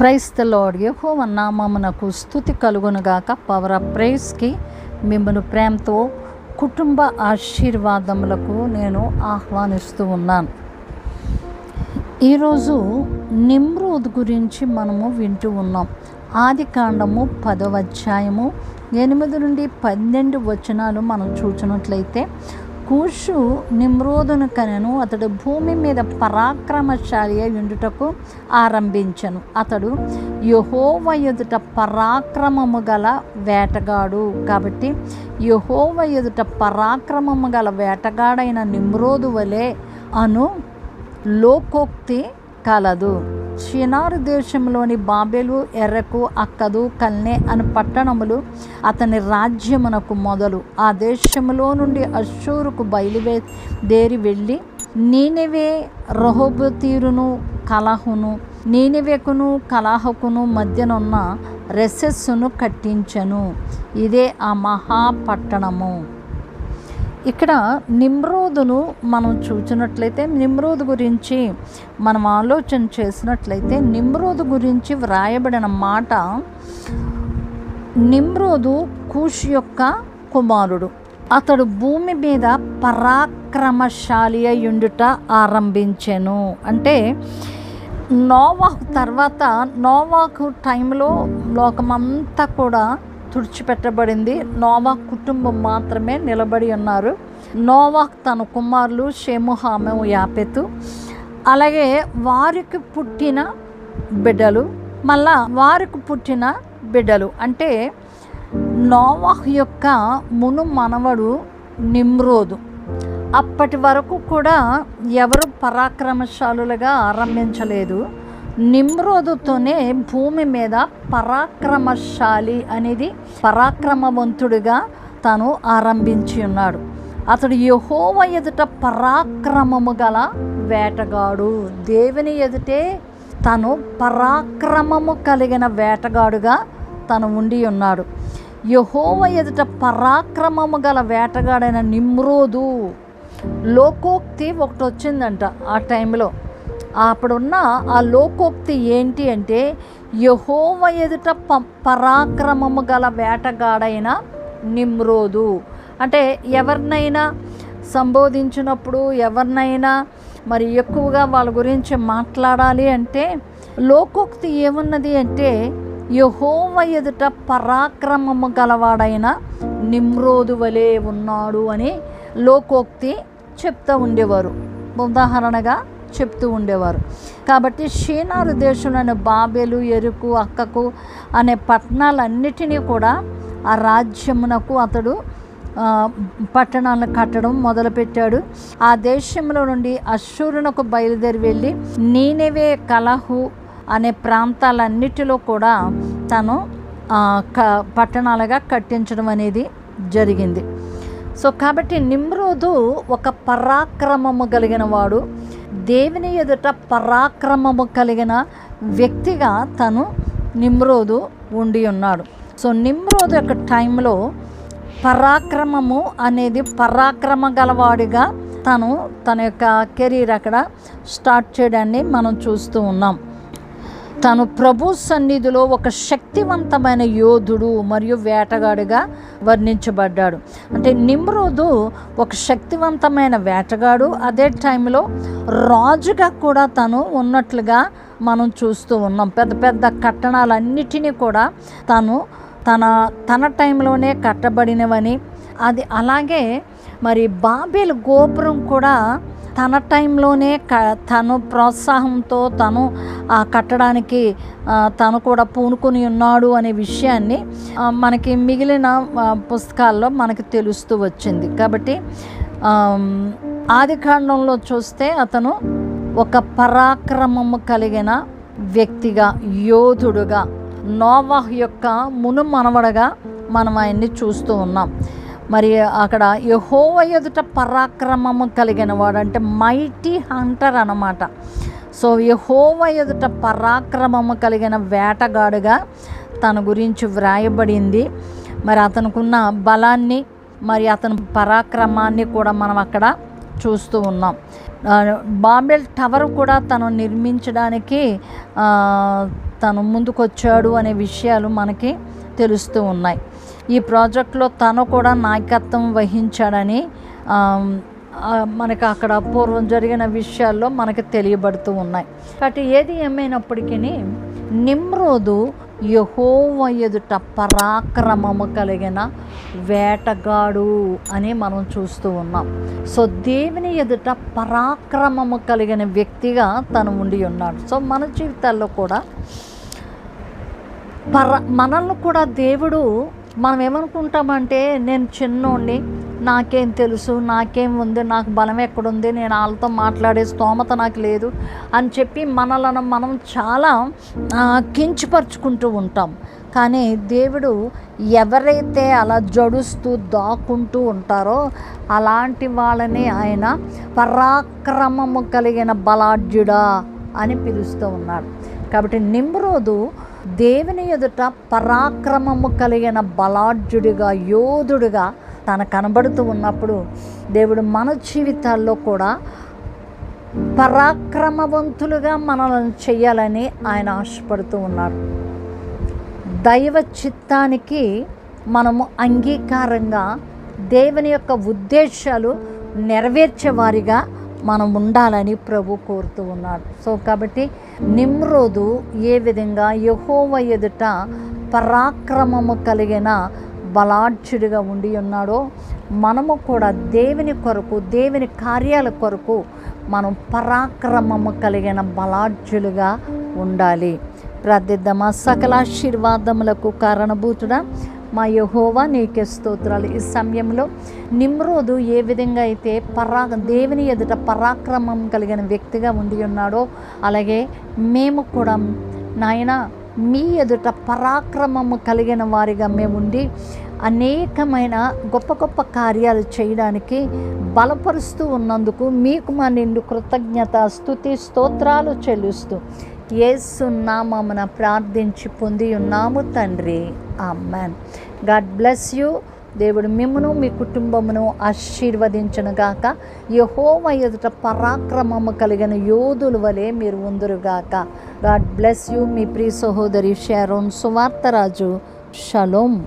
Price the lord. నామమునకు స్థుతి కలుగునుగాక. పవర్ ఆఫ్ ప్రైస్కి మిమ్మల్ని ప్రేమతో కుటుంబ ఆశీర్వాదములకు నేను ఆహ్వానిస్తూ ఉన్నాను. ఈరోజు నిమ్రోద్ గురించి మనము వింటూ ఉన్నాం. ఆది కాండము పదవ అధ్యాయము ఎనిమిది నుండి పన్నెండు వచనాలు మనం చూచినట్లయితే కూషు నిమ్రోదును కనెను అతడు భూమి మీద పరాక్రమశాలి అయి ఉండుటకు ఆరంభించను. అతడు యహోవ ఎదుట పరాక్రమము గల వేటగాడు. కాబట్టి యహోవ ఎదుట పరాక్రమము గల వేటగాడైన నిమ్రోదు వలె అను లోకోక్తి కలదు. షినారు దేశంలోని బాబెలు ఎర్రకు అక్కదు కల్నే అని పట్టణములు అతని రాజ్యమునకు మొదలు. ఆ దేశంలో నుండి అశ్షూరుకు బయలువే దేరి వెళ్ళి నీనివే రహోబతీరును కలహును నీనివెకును కలహకును మధ్యనున్న రెసెస్సును కట్టించను. ఇదే ఆ మహాపట్టణము. ఇక్కడ నిమ్రోదును మనం చూసినట్లయితే నిమ్రోదు గురించి మనం ఆలోచన చేసినట్లయితే నిమ్రోదు గురించి వ్రాయబడిన మాట నిమ్రోదు కూష్ యొక్క కుమారుడు. అతడు భూమి మీద పరాక్రమశాలి అయ్యుండుట ఆరంభించెను. అంటే నోవాహు తర్వాత నోవాహు టైంలో లోకమంతా కూడా తుడిచిపెట్టబడింది. నోవాక్ కుటుంబం మాత్రమే నిలబడి ఉన్నారు. నోవాక్ తన కుమారులు షేముహామె యాపెతు. అలాగే వారికి పుట్టిన బిడ్డలు మళ్ళా వారికి పుట్టిన బిడ్డలు. అంటే నోవాహ్ యొక్క మును మనవడు నిమ్రోదు. అప్పటి వరకు కూడా ఎవరు పరాక్రమశాలులుగా ఆరంభించలేదు. నిమ్రోదుతోనే భూమి మీద పరాక్రమశాలి అనేది పరాక్రమవంతుడిగా తను ఆరంభించి ఉన్నాడు. అతడు యహోవ ఎదుట పరాక్రమము గల వేటగాడు. దేవుని ఎదుటే తను పరాక్రమము కలిగిన వేటగాడుగా తను ఉండి ఉన్నాడు. యహోవ ఎదుట పరాక్రమము గల వేటగాడైన నిమ్రోదు. లోకోక్తి ఒకటి వచ్చిందంట ఆ టైంలో. అప్పుడున్న ఆ లోకోక్తి ఏంటి అంటే యహోవ ఎదుట ప పరాక్రమము గల వేటగాడైన నిమ్రోదు. అంటే ఎవరినైనా సంబోధించినప్పుడు ఎవరినైనా మరి ఎక్కువగా వాళ్ళ గురించి మాట్లాడాలి అంటే లోకోక్తి ఏమున్నది అంటే యహోవ ఎదుట పరాక్రమము గలవాడైన నిమ్రోదు వలె ఉన్నాడు అని లోకోక్తి చెప్తూ ఉండేవారు. ఉదాహరణగా చెప్తూ ఉండేవారు. కాబట్టి షీనారు దేశంలోని బాబేలు ఎరుకు అక్కకు అనే పట్టణాలన్నిటినీ కూడా ఆ రాజ్యమునకు అతడు పట్టణాలను కట్టడం మొదలుపెట్టాడు. ఆ దేశంలో నుండి అశ్షూరునకు బయలుదేరి వెళ్ళి నీనెవే కలహు అనే ప్రాంతాలన్నిటిలో కూడా తను క పట్టణాలుగా కట్టించడం అనేది జరిగింది. సో కాబట్టి నిమ్రోదు ఒక పరాక్రమము కలిగిన వాడు. దేవుని ఎదుట పరాక్రమము కలిగిన వ్యక్తిగా తను నిమ్రోదు ఉండి ఉన్నాడు. సో నిమ్రోదు యొక్క టైంలో పరాక్రమము అనేది పరాక్రమ గలవాడిగా తను తన యొక్క కెరీర్ అక్కడ స్టార్ట్ చేయడాన్ని మనం చూస్తూ ఉన్నాం. తను ప్రభు సన్నిధిలో ఒక శక్తివంతమైన యోధుడు మరియు వేటగాడిగా వర్ణించబడ్డాడు. అంటే నిమ్రోదు ఒక శక్తివంతమైన వేటగాడు. అదే టైంలో రాజుగా కూడా తను ఉన్నట్లుగా మనం చూస్తూ ఉన్నాం. పెద్ద పెద్ద కట్టణాలన్నిటినీ కూడా తను తన తన టైంలోనే కట్టబడినవని. అది అలాగే మరి బాబేలు గోపురం కూడా తన టైంలోనే క తను ప్రోత్సాహంతో తను కట్టడానికి తను కూడా పూనుకొని ఉన్నాడు అనే విషయాన్ని మనకి మిగిలిన పుస్తకాల్లో మనకి తెలుస్తూ వచ్చింది. కాబట్టి ఆది కాండంలో చూస్తే అతను ఒక పరాక్రమము కలిగిన వ్యక్తిగా యోధుడుగా నోవాహ్ యొక్క మును మనవడగా మనం ఆయన్ని చూస్తూ ఉన్నాం. మరి అక్కడ యహోవ ఎదుట పరాక్రమము కలిగిన వాడు అంటే మైటీ హంటర్ అనమాట సో యహోవ ఎదుట పరాక్రమము కలిగిన వేటగాడుగా తన గురించి వ్రాయబడింది. మరి అతనుకున్న బలాన్ని మరి అతని పరాక్రమాన్ని కూడా మనం అక్కడ చూస్తూ ఉన్నాం. బాంబేల్ టవర్ కూడా తను నిర్మించడానికి తను ముందుకొచ్చాడు అనే విషయాలు మనకి తెలుస్తూ ఉన్నాయి. ఈ ప్రాజెక్ట్లో తను కూడా నాయకత్వం వహించాడని మనకు అక్కడ పూర్వం జరిగిన విషయాల్లో మనకు తెలియబడుతూ ఉన్నాయి. కాబట్టి ఏది ఏమైనప్పటికీ నిమ్రోదు యహోవ ఎదుట పరాక్రమము కలిగిన వేటగాడు అని మనం చూస్తూ ఉన్నాం. సో దేవుని ఎదుట పరాక్రమము కలిగిన వ్యక్తిగా తను ఉండి ఉన్నాడు. సో మన జీవితాల్లో కూడా పర మనల్ని కూడా దేవుడు మనం ఏమనుకుంటామంటే నేను చిన్నోడిని నాకేం తెలుసు నాకేం ఉంది నాకు బలం ఎక్కడుంది నేను వాళ్ళతో మాట్లాడే స్తోమత నాకు లేదు అని చెప్పి మనలను మనం చాలా కించపరుచుకుంటూ ఉంటాం. కానీ దేవుడు ఎవరైతే అలా జడుస్తూ దాక్కుంటూ ఉంటారో అలాంటి వాళ్ళని ఆయన పరాక్రమము కలిగిన బలాఢ్యుడా అని పిలుస్తూ ఉన్నాడు. కాబట్టి నిమ్రోదు దేవుని ఎదుట పరాక్రమము కలిగిన బలాఢ్యుడిగా యోధుడిగా తన కనబడుతూ ఉన్నప్పుడు దేవుడు మన జీవితాల్లో కూడా పరాక్రమవంతులుగా మనల్ని చేయాలని ఆయన ఆశపడుతూ ఉన్నాడు దైవ చిత్తానికి మనము అంగీకారంగా దేవుని యొక్క ఉద్దేశాలు నెరవేర్చేవారిగా మనం ఉండాలని ప్రభు కోరుతూ ఉన్నాడు. సో కాబట్టి నిమ్రోదు ఏ విధంగా యహోవ ఎదుట పరాక్రమము కలిగిన బలాఢ్యుడిగా ఉండి ఉన్నాడో మనము కూడా దేవుని కొరకు దేవుని కార్యాల కొరకు మనం పరాక్రమము కలిగిన బలాఢ్యులుగా ఉండాలి. ప్రార్థిద్దామా? సకలాశీర్వాదములకు కారణభూతుడా మా యహోవా నీకే స్తోత్రాలు. ఈ సమయంలో నిమ్రోదు ఏ విధంగా అయితే పరా దేవుని ఎదుట పరాక్రమం కలిగిన వ్యక్తిగా ఉండి ఉన్నాడో అలాగే మేము కూడా నాయన మీ ఎదుట పరాక్రమము కలిగిన వారిగా మేము ఉండి అనేకమైన గొప్ప గొప్ప కార్యాలు చేయడానికి బలపరుస్తూ ఉన్నందుకు మీకు మా నిండు కృతజ్ఞత స్థుతి స్తోత్రాలు చెల్లిస్తూ ఏసునామమున ప్రార్థించి పొంది ఉన్నాము తండ్రి. ఆమెన్ గాడ్ బ్లెస్ యూ దేవుడు మిమ్మను మీ కుటుంబమును ఆశీర్వదించను గాక. యహోవ ఎదుట పరాక్రమము కలిగిన యోధుల వలె మీరు ఉందరుగాక గాడ్ బ్లెస్ యూ మీ ప్రియ సహోదరి షారోన్ సువార్తరాజు షలోమ్